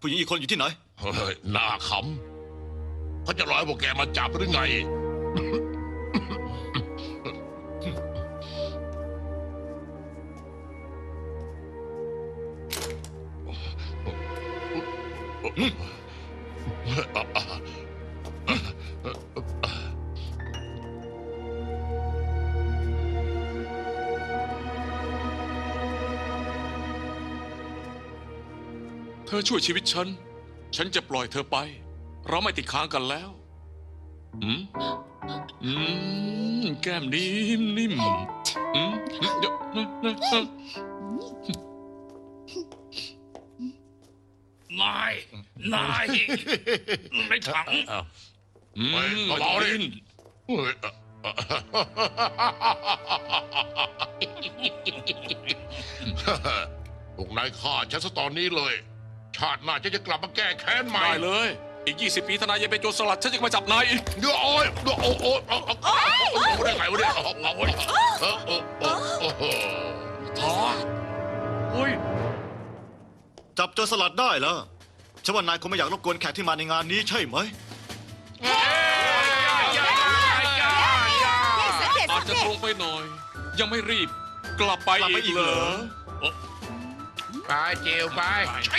ผู้หญิงอีกคนอยู่ที่ไหน เฮ้ยหน้าขำเขาจะรอยพวกแกมาจับหรือไง เธอช่วยชีวิตฉัน ฉันจะปล่อยเธอไป เราไม่ติดค้างกันแล้วอืมอืมแก้มนิ่มนิ่มอืมเดี๋ยวนะนะนะนายนายในถังอืมเฮ้ยเบาๆดินเฮ้ยพวกนายฆ่าฉันซะตอนนี้เลย ชาติหน้าฉันจะกลับมาแก้แค้นใหม่ได้เลย อีก 20 ปีทนายยังเป็นโจรสลัดฉันจะมาจับนายอีกเดี๋ยวโอ้ยเดี๋ยวโอ้ยโอ้ยเอาเอาเอาเอาได้ไงวะเนี่ยเอาเอาเอาเออเออเออเออท้อเฮ้ยจับโจรสลัดได้แล้วฉันว่านายคงไม่อยากรบกวนแขกที่มาในงานนี้ใช่ไหมอาจจะตรงไปหน่อย ยังไม่รีบกลับไปกลับไปอีอีกกเหเหรรออ ไปเจลไปใช่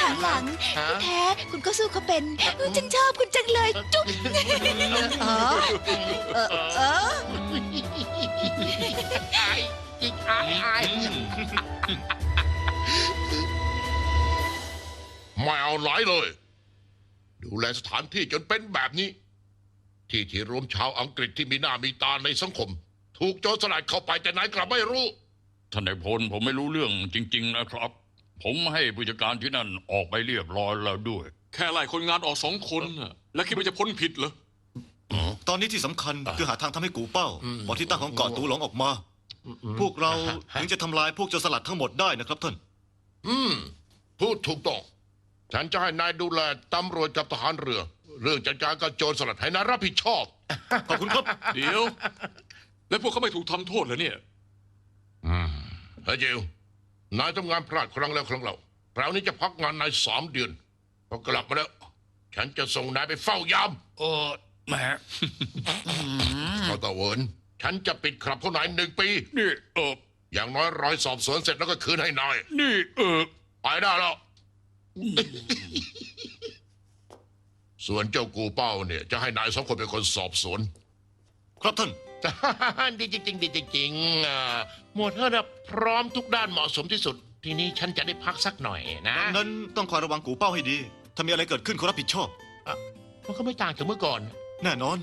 หันหลังแท้คุณก็สู้เขาเป็นฉันชอบคุณจังเลยจุ๊บเออเออเออไม่เอาไหนเลย ดูแลสถานที่จนเป็นแบบนี้ ที่ที่รวมชาวอังกฤษที่มีหน้ามีตาในสังคม ถูกโจรสลัดเข้าไปแต่นายกลับไม่รู้ ท่านนายพลผมไม่รู้เรื่องจริง ๆ นะครับ ผมให้ผู้จัดการที่นั่นออกไปเรียบร้อยแล้วด้วย แค่ไล่คนงานออกสองคนน่ะแล้วคิดว่าจะพ้นผิดเหรอตอนนี้ที่สำคัญคือหาทางทำให้กูเป้าบอกที่ตั้งของเกาะตูหลงออกมา พวกเราถึงจะทำลายพวกโจรสลัดทั้งหมดได้นะครับท่าน อืม พูดถูกต้อง ฉันจะให้นายดูแลตำรวจกับทหารเรือ เรื่องจัดการกับโจรสลัดให้นายรับผิดชอบ ขอบคุณครับ เดี๋ยว แล้วพวกเขาไม่ถูกทำโทษเหรอเนี่ย อืมเฮ้ยจิวนายทำงานพลาดครั้งแล้วครั้งเล่าคราวนี้จะพักงานนายสามเดือนพอกลับมาแล้ว ฉันจะส่งนายไปเฝ้ายามเออแหมพอตะเวินฉันจะปิดคลับเขานายหนึ่งปี นี่เอออย่างน้อยรอยสอบสวนเสร็จแล้วก็คืนให้นาย นี่เออไปได้แล้ว ส่วนเจ้ากูเป้าเนี่ย จะให้นายสองคนเป็นคนสอบสวน ครับท่าน ดีจริงๆดีจริงๆอ่าหมวดเฮอร์พร้อมทุกด้านเหมาะสมที่สุด ทีนี้ฉันจะได้พักสักหน่อยนะดังนั้นต้องคอยระวังกูเป้าให้ดี ถ้ามีอะไรเกิดขึ้นคนรับผิดชอบมันก็ไม่ต่างจากเมื่อก่อนแน่นอน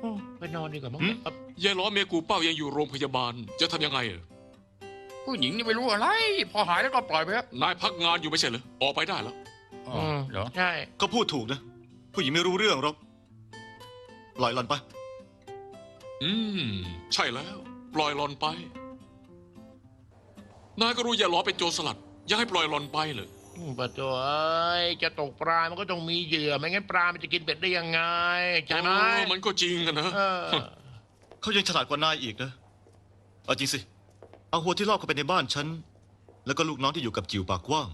โอ้ไปนอนดีกว่ามั้งหืม เอ่อยายล้อเมียกูเป้ายังอยู่โรงพยาบาล จะทำยังไงอะผู้หญิงนี่ไม่รู้อะไร พอหายแล้วก็ปล่อยไปครับนายพักงานอยู่ไม่ใช่เหรอออกไปได้แล้วอ๋อเหรอ ใช่ ก็พูดถูกนะ ผู้หญิงไม่รู้เรื่องหรอกปล่อยหลันไป อืม ใช่แล้ว ปล่อยหลอนไป นายก็รู้ยายล้อเป็นโจรสลัดยังให้ปล่อยหลอนไปเลย อืมปะตัวเอ้ยจะตกปลา มันก็ต้องมีเหยื่อ ไม่งั้นปลา มันจะกินเป็ดได้ยังไง ใช่ไหมเออมันก็จริงอะนะ เออ เขายังฉลาดกว่านายอีกนะ เอาจริงสิ เอาหัวที่ลอบเข้าไปในบ้านฉัน แล้วก็ลูกน้องที่อยู่กับจิ๋วปากกว้าง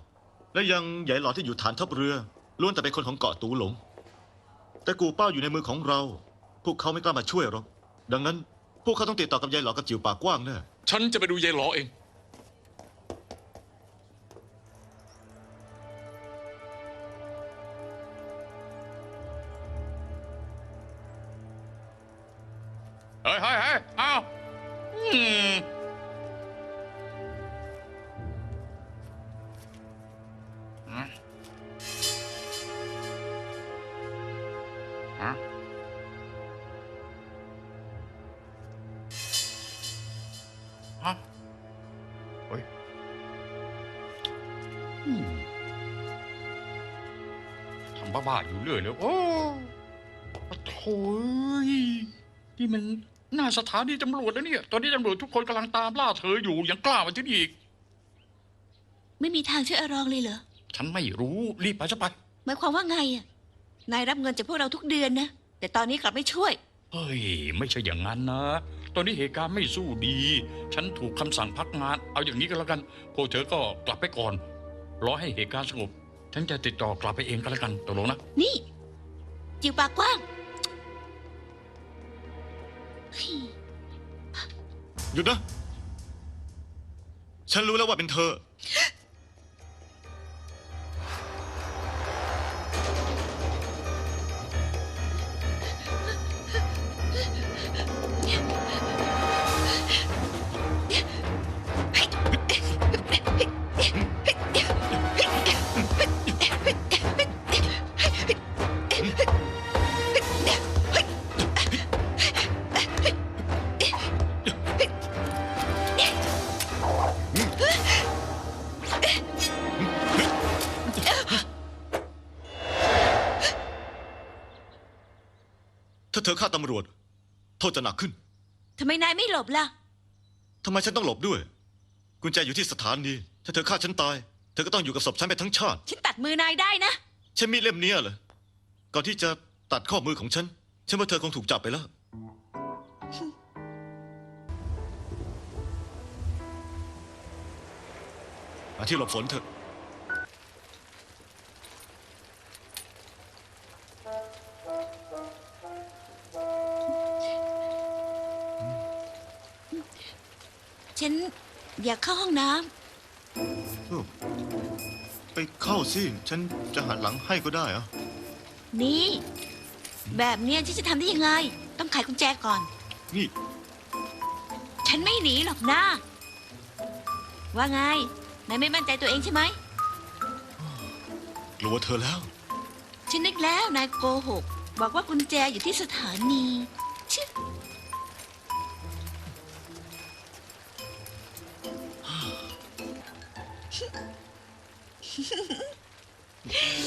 และยังใหญ่หลอดที่อยู่ฐานทัพเรือ ล้วนแต่เป็นคนของเกาะตูหลง แต่กูเป้าอยู่ในมือของเรา พวกเขาไม่กล้ามาช่วยหรอก ดังนั้น พวกเขาต้องติดต่อกับยายหลอกับจิ๋วปากกว้างแน่ ฉันจะไปดูยายหลอเอง ทำบ้าๆอยู่เรื่อยเลย โอ้ปะโถยนี่มันหน้าสถานีตำรวจแล้วเนี่ย ตอนนี้ตำรวจทุกคนกำลังตามล่าเธออยู่ ยังกล้ามาที่นี่อีก ไม่มีทางช่วยอารองเลยเหรอ ฉันไม่รู้ รีบไปซะไป หมายความว่าไงอะนายรับเงินจากพวกเราทุกเดือนนะ แต่ตอนนี้กลับไม่ช่วย เฮ้ย ไม่ใช่อย่างนั้นนะ ตอนนี้เหตุการณ์ไม่สู้ดี ฉันถูกคำสั่งพักงาน เอาอย่างนี้ก็แล้วกัน พวกเธอก็กลับไปก่อน รอให้เหตุการณ์สงบ ฉันจะติดต่อกลับไปเองก็แล้วกันตกลงนะ นี่ จิวปากกว้างหยุดนะ ฉันรู้แล้วว่าเป็นเธอ โทษจะหนักขึ้น ทำไมนายไม่หลบล่ะ ทำไมฉันต้องหลบด้วย กุญแจอยู่ที่สถานี ถ้าเธอฆ่าฉันตาย เธอก็ต้องอยู่กับศพฉันไปทั้งชาติ ฉันตัดมือนายได้นะใช่มีดเล่มเนี้ยเหรอ ก่อนที่จะตัดข้อมือของฉัน ฉันว่าเธอคงถูกจับไปแล้ว มาที่หลบฝนเถอะ ฉันอยากเข้าห้องน้ำไปเข้าสิ ฉันจะหันหลังให้ก็ได้อะนี่ แบบเนี้ยฉันจะทำได้ยังไง ต้องไขกุญแจก่อน นี่ ฉันไม่หนีหรอกนะว่าไงนายไม่มั่นใจตัวเองใช่ไหม กลัวเธอแล้ว ฉันนึกแล้วนายโกหก บอกว่ากุญแจอยู่ที่สถานี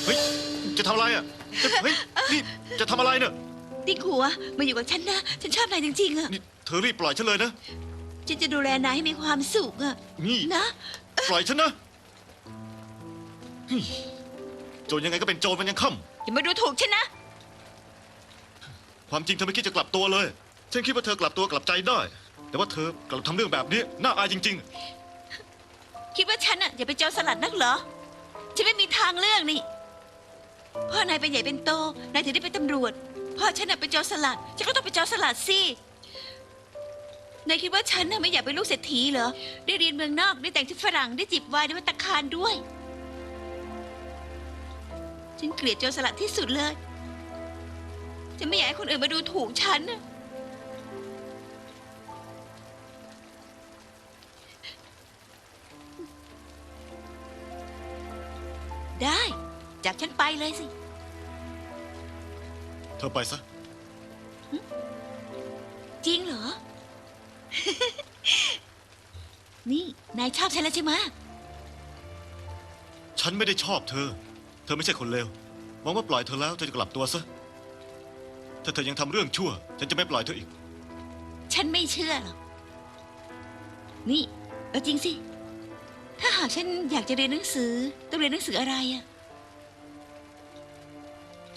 เฮ้ย จะทำอะไรอะจะเฮ้ย นี่ จะทำอะไรเนี่ยติ๊กหัวมาอยู่กับฉันนะ ฉันชอบนายจริงๆอะนี่เธอรีบปล่อยฉันเลยนะ ฉันจะดูแลนายให้มีความสุขอะนี่ นะ ปล่อยฉันนะเฮ้ยโจรยังไงก็เป็นโจรมันยังค่อย่ามาดูถูกฉันนะำความจริงเธอไม่คิดจะกลับตัวเลย ฉันคิดว่าเธอกลับตัวกลับใจได้ แต่ว่าเธอกลับทำเรื่องแบบนี้ น่าอายจริง คิดว่าฉันอะอย่าเป็นโจรสลัดนักเหรอ ฉันไม่มีทางเลือกนี่ พ่อนายเป็นใหญ่เป็นโต นายถึงได้เป็นตำรวจ พ่อฉันน่ะเป็นโจรสลัด ฉันก็ต้องเป็นโจรสลัดสิ นายคิดว่าฉันน่ะไม่อยากเป็นลูกเศรษฐีเหรอ ได้เรียนเมืองนอก ได้แต่งชุดฝรั่ง ได้จีบวาย ได้วัตตาคารด้วย ฉันเกลียดโจรสลัดที่สุดเลย ฉันไม่อยากให้คนอื่นมาดูถูกฉันน่ะ เลยสิๆเธอไปซะ จริงเหรอ นี่ นายชอบฉันแล้วใช่ไหมะฉันไม่ได้ชอบเธอ เธอไม่ใช่คนเลวหวังว่าปล่อยเธอแล้วเธอจะกลับตัวซะ ถ้าเธอยังทำเรื่องชั่ว ฉันจะไม่ปล่อยเธออีก ฉันไม่เชื่อหรอก นี่เอาจริงสิ ถ้าหากฉันอยากจะเรียนหนังสือ ต้องเรียนหนังสืออะไรอะ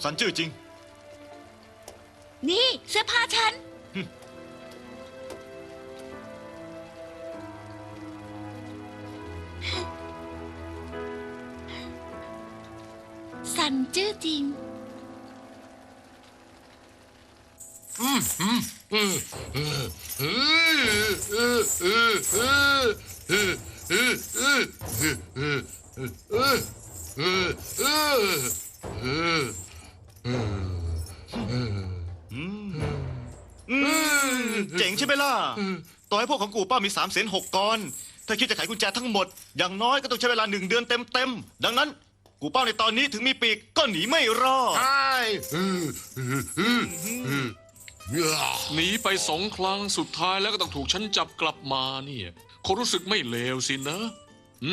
สันจื้อจริง นี่เสื้อผ้าฉันหึสันจื้อจริงอื มเจ๋งใช่ไหมล่ะ ต่อให้พวกของกูป้ามีสามเสนหกกรถ้าคิดจะไขกุญแจทั้งหมด อย่างน้อยก็ต้องใช้เวลาหนึ่งเดือนเต็มๆ ดังนั้น กูเป้าในตอนนี้ถึงมีปีกก็หนีไม่รอด ใช่หนีไปสองครั้งสุดท้ายแล้วก็ต้องถูกฉันจับกลับมาเนี่ยคงรู้สึกไม่เลวสินะ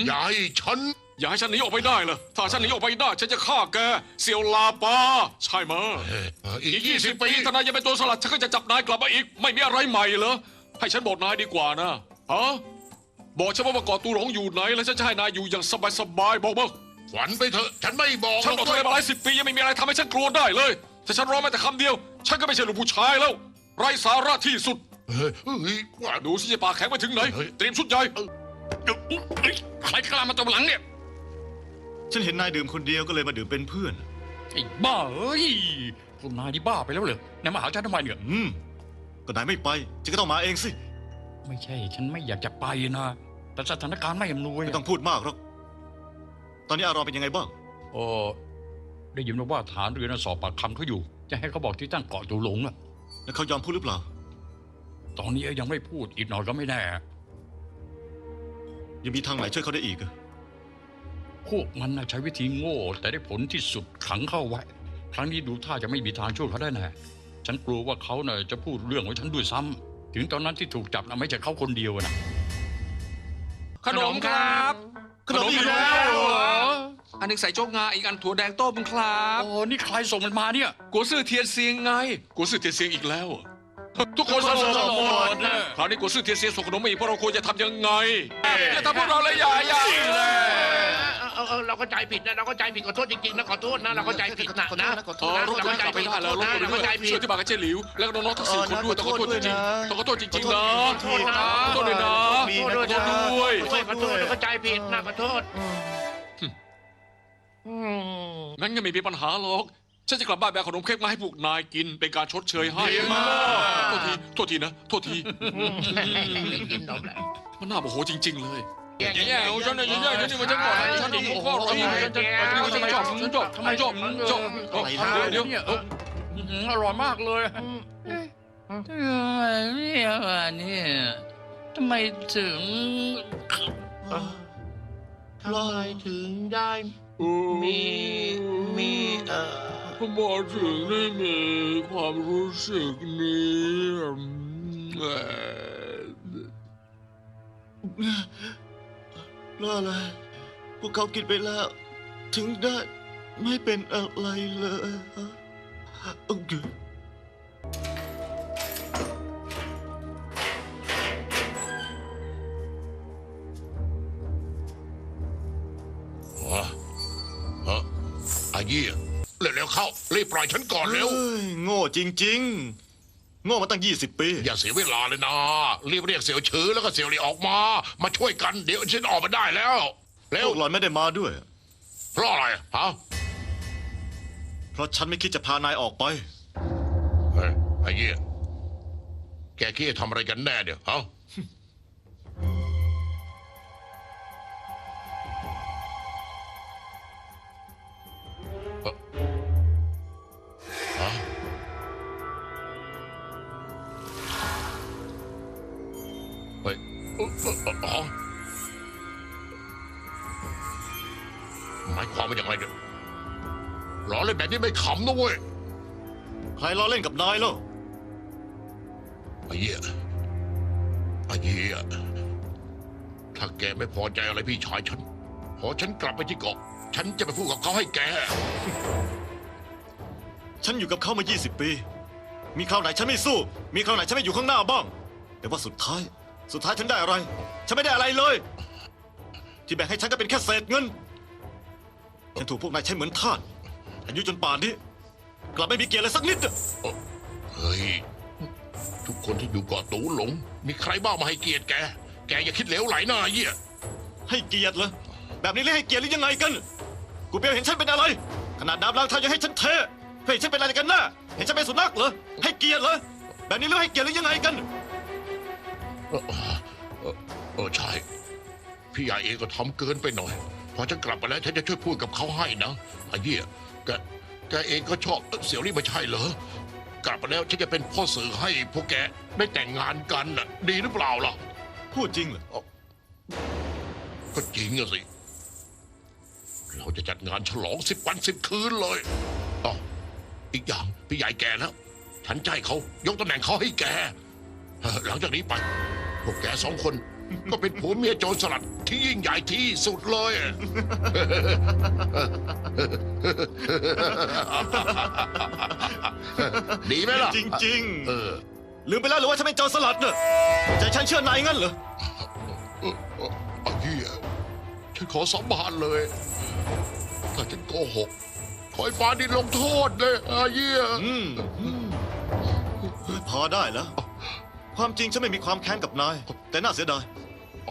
อย่าให้ฉัน อย่าให้ฉันหนีออกไปได้เลยถ้าฉันหนีออกไปได้ ฉันจะฆ่าแกเซียวลาปา ใช่ไหมยเอ่ออีอีกกยี่ยี่สิสิบบปีปีถ้านายยังเป็นตัวสลัด ฉันก็จะจับนายกลับมาอีก ไม่มีอะไรใหม่เหรอ ให้ฉันบอกนายดีกว่านะฮะบอกฉันว่าว่าเกาะตูหลงอยู่ไหน แล้วฉันจะให้นายอยู่อย่างสบายๆ บอกมาฝันไปเถอะ ฉันไม่บอกฉันบอกเธอมาหลายสิบปียังไม่มีอะไรทำให้ฉันกลัวได้เลย ถ้าฉันร้องแม้แต่คำเดียว ฉันก็ไม่ใช่ลูกผู้ชายแล้ว ไร้สาระที่สุด เฮ้ยเฮ้ยว่าดูสิจะปากแข็งไปถึงไหน เฮ้ย เตรียมชุดใหญ่เฮ้ยใครกล้ามาตบหลังเนี่ย ฉันเห็นนายดื่มคนเดียวก็เลยมาดื่มเป็นเพื่อน ไอ้บ้าเอ้ยพวกนายนี่บ้าไปแล้วเหรอนายมาหาฉันทำไมเนี่ย อืม ก็นายไม่ไปฉันก็ต้องมาเองสิ ไม่ใช่ ฉันไม่อยากจะไปนะ แต่สถานการณ์ไม่อำนวยไม่ต้องพูดมากหรอก ตอนนี้อารอนเป็นยังไงบ้างโอ้ได้ยินมาว่าฐานเรือน่ะสอบปากคำเขาอยู่ จะให้เขาบอกที่ตั้งเกาะตูหลงอะแล้วเขายอมพูดหรือเปล่า ตอนนี้ยังไม่พูดอีกหน่อยก็ไม่แน่ ยังมีทางไหนช่วยเขาได้อีกอะ พวกมันน่ะใช้วิธีโง่ แต่ได้ผลที่สุดขังเข้าไว้ ครั้งนี้ดูท่าจะไม่มีทางช่วยเขาได้แน่ฉันกลัวว่าเขาน่ะจะพูดเรื่องของฉันด้วยซ้ำถึงตอนนั้นที่ถูกจับนะไม่ใช่เขาคนเดียวนะขนมครับ ขนมอีกแล้วเหรออันหนึงใส่โจ๊กงาอีกอันถั่วแดงต้มครับโอ้นี่ใครส่งมันมาเนี่ยกัวซื่อเทียนเซียงไงกูซื่อเทียนเสียงอีกแล้วทุกคนสลบหมดนะคราวนี้กูซื่อเทียนเสียงส่งขนมมาอีกพวกเราควรจะทำยังไงอย่าทำพวกเราเลยอย่าอย่าเอ อเออเราก็ใจผิดนะเราก็ใจผิดขอโทษจริงๆนะขอโทษนะเราก็ใจผิดนะนะเออรถจะกลับไปได้แล้วรถคนด้วยช่วยที่บ้านกับเจ๊หลิวแล้วก็น้องๆทั้งสี่คนด้วยต้องขอโทษจริงๆต้องขอโทษจริงๆนะขอโทษนะขอโทษด้วยนะขอโทษด้วยขอโทษด้วยขอโทษเราก็ใจผิดนะขอโทษอืมงั้นก็ไม่มีปัญหาหรอกฉันจะกลับบ้านไปเอาขนมเค้กมาให้พวกนายกินเป็นการชดเชยให้ดีมากโทษทีโทษทีนะโทษทีกินนมแหละมันน่าโมโหจริง ๆ เลย แย่ๆเอาฉันเนี่ยแย่ๆฉันนี่มันฉันก่อนนะฉันนี่ข้อร้อยฉันจะฉันจะชอบฉันชอบทำไมจบจบอะไรเดี๋ยวเดี๋ยวเนี่ยเอออื้อหืออร่อยมากเลยทำไมเนี่ยเนี่ยทำไมถึงทำไมถึงได้มีมีเอ่อก็มาถึงได้มีความรู้สึกนี้ เอ่อเพราะอะไรพวกเขากินไปแล้ว ถึงได้ไม่เป็นอะไรเลยอเคฮะฮะอายี่เร็วๆเข้า รีบปล่อยฉันก่อนเร็ว โง่จริง ๆ โง่มาตั้งยี่สิบปี อย่าเสียเวลาเลยนะรีบเรียกเสี่ยวชือแล้วก็เสี่ยวหลีออกมา มาช่วยกันเดี๋ยวฉันออกมาได้แล้วเร็วพวกหลอนไม่ได้มาด้วย เพราะอะไรฮะเพราะฉันไม่คิดจะพานายออกไป เฮ้ยไอ้เหี้ยแกคิดจะทำอะไรกันแน่เดี๋ยวฮะ หมายความว่าอย่างไรเนี่ยล้อเล่นแบบนี้ไม่ขำนะเว้ย ใครล้อเล่นกับนายแล้วไอ้เหี้ยไอ้เหี้ยถ้าแกไม่พอใจอะไรพี่ชายฉันพอฉันกลับไปที่เกาะ ฉันจะไปพูดกับเขาให้แก ฉันอยู่กับเขามา 20 ปี มีคราวไหนฉันไม่สู้ มีคราวไหนฉันไม่อยู่ข้างหน้าบ้าง แต่ว่าสุดท้าย สุดท้ายฉันได้อะไร ฉันไม่ได้อะไรเลย ที่แบ่งให้ฉันก็เป็นแค่เศษเงิน ฉันถูกพวกนายใช้เหมือนทาสอายุจนป่านนี้ กลับไม่มีเกียรติเลยสักนิดอะเฮ้ย ทุกคนที่อยู่เกาะตูหลง มีใครบ้างมาให้เกียรติแก แกอย่าคิดเหลวไหลนะไอ้เหี้ย ให้เกียรติเหรอ แบบนี้เรียกให้เกียรติหรือยังไงกัน กูเปียวเห็นฉันเป็นอะไร ขนาดน้ำล้างเท้ายังให้ฉันเทเฮ้ยฉันเป็นอะไรกันน่ะเห็นฉันเป็นสุนัขเหรอ ให้เกียรติเหรอ แบบนี้เรียกให้เกียรติหรือยังไงกัน เออเออเออใช่ พี่ใหญ่เองก็ทำเกินไปหน่อย พอฉันกลับไปแล้วฉันจะช่วยพูดกับเขาให้นะไอ้เหี้ยแกแกเองก็ชอบเอ้อเสี่ยวนี่ไม่ใช่เหรอกลับมาแล้วฉันจะเป็นพ่อสื่อให้พวกแกได้แต่งงานกันน่ะดีหรือเปล่าล่ะพูดจริงเหรอก็จริงอะสิ เราจะจัดงานฉลองสิบวันสิบคืนเลยอ๋ออีกอย่างพี่ใหญ่แกแล้วฉันจะให้เขายกตำแหน่งเขาให้แกเออหลังจากนี้ไป พวกแกสองคน ก็เป็นผัวเมียโจรสลัดที่ยิ่งใหญ่ที่สุดเลยดีไหมล่ะจริงเออ ๆ ลืมไปแล้วหรือว่าฉันเป็นโจรสลัดเนอะใจฉันเชื่อนายงั้นเหรอ เออเออไอ้เหี้ยฉันขอสาบานเลย ถ้าฉันโกหก ขอให้ฟ้าดินลงโทษเลยไอ้เหี้ยอืมพพอได้แล้ว ความจริงฉันไม่มีความแค้นกับนาย แต่น่าเสียดาย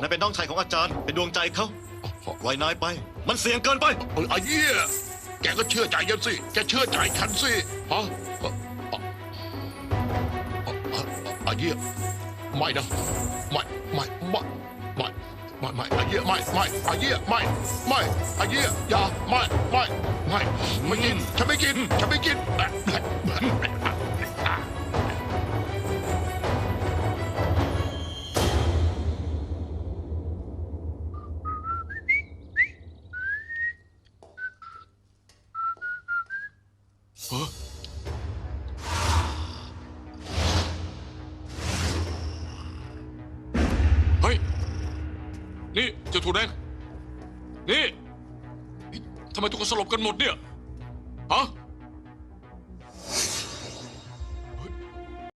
นายเป็นน้องชายของอาจารย์เป็นดวงใจเขาปล่อยนายไป มันเสี่ยงเกินไปเอ้ยไอ้เหี้ยแกก็เชื่อใจฉันสิแกเชื่อใจฉันสิฮะเอ่อไอ้เหี้ยไม่นะไม่ไม่ไม่ไม่ไม่ไม่ไอ้เหี้ยไม่ไม่ไอ้เหี้ยไม่ไม่ไอ้เหี้ยอย่าไม่ไม่ไม่ไม่กินฉันไม่กินฉันไม่กิน เจ้าถูแดงนี่ทำไมทุกคนสลบกันหมดเนี่ยฮะ